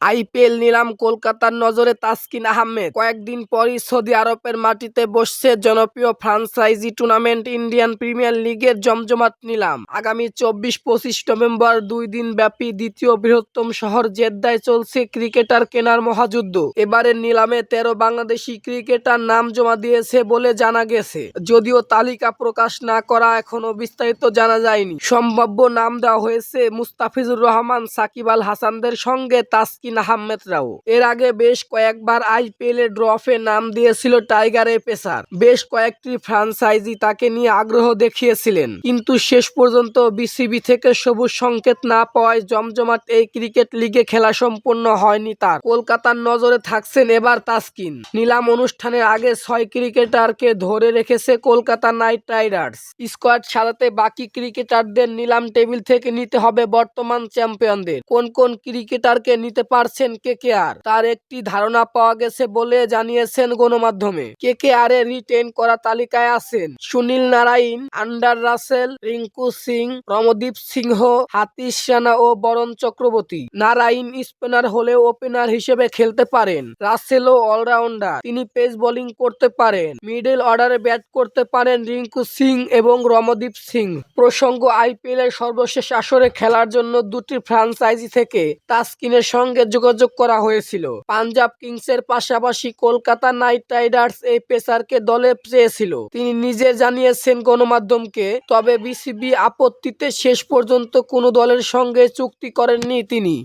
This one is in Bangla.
আইপিএল নিলাম কলকাতার নজরে তাসকিন আহমেদ। কয়েকদিন পরই সৌদি আরবের মাটিতে বসছে জনপ্রিয় ফ্রাঞ্চাইজি টুর্নামেন্ট ইন্ডিয়ান প্রিমিয়ার লিগের জমজমাট নিলাম। আগামী চব্বিশ পঁচিশ নভেম্বর দুই দিন ব্যাপী দ্বিতীয় বৃহত্তম শহর জেদ্দায় চলছে ক্রিকেটার কেনার মহাযুদ্ধ। এবারের নিলামে তেরো বাংলাদেশি ক্রিকেটার নাম জমা দিয়েছে বলে জানা গেছে। যদিও তালিকা প্রকাশ না করা এখনও বিস্তারিত জানা যায়নি। সম্ভাব্য নাম দেওয়া হয়েছে মুস্তাফিজুর রহমান, সাকিব আল হাসানদের সঙ্গে তাসকিন আহমেদরাও এর আগে বেশ কয়েকবার আইপিএল এর ড্রফে নাম দিয়েছিল টাইগারের পেসার। বেশ কয়েকটি ফ্রাঞ্চাইজি তাকে নিয়ে আগ্রহ দেখিয়েছিলেন। কিন্তু শেষ পর্যন্ত বিসিবি থেকে সবুজ সংকেত না পাওয়ায় জমজমাট এই ক্রিকেট লিগে খেলা সম্পন্ন হয়নি তার। কলকাতার নজরে থাকছেন এবার তাসকিন। নিলাম অনুষ্ঠানের আগে ছয় ক্রিকেটারকে ধরে রেখেছে কলকাতা নাইট রাইডার্স। স্কোয়াড সাজাতে বাকি ক্রিকেটারদের নিলাম টেবিল থেকে নিতে হবে বর্তমান চ্যাম্পিয়নদের। কোন কোন ক্রিকেটারকে নিতে পারছেন কে কে আর? তার একটি ধারণা পাওয়া গেছে বলে জানিয়েছেন গণমাধ্যমে। কে কে আর এ রিটেন করা তালিকায় আছেন Sunil Narine, Andre Russell, Rinku Singh Ramandeep Singh, হাতিশ Rana ও বরণ চক্রবর্তী। নারায়ণ স্পিনার হলেও ওপেনার হিসেবে খেলতে পারেন। রাসেলও অলরাউন্ডার। তিনি পেস বোলিং করতে পারেন। মিডল অর্ডারে ব্যাট করতে পারেন রিঙ্কু সিং এবং রমদীপ সিং। প্রসঙ্গ আইপিএল এর সর্বশেষ আসরে খেলার জন্য দুটি ফ্রাঞ্চাইজি থেকে তাসকিনের সঙ্গে যোগাযোগ করা হয়েছিল। পাঞ্জাব কিংসের পাশাপাশি কলকাতা নাইট রাইডার্স এই পেসারকে দলে চেয়েছিল। তিনি নিজে জানিয়েছেন গণমাধ্যমকে, তবে বিসিবি আপত্তিতে শেষ পর্যন্ত কোনো দলের সঙ্গে চুক্তি করেননি তিনি।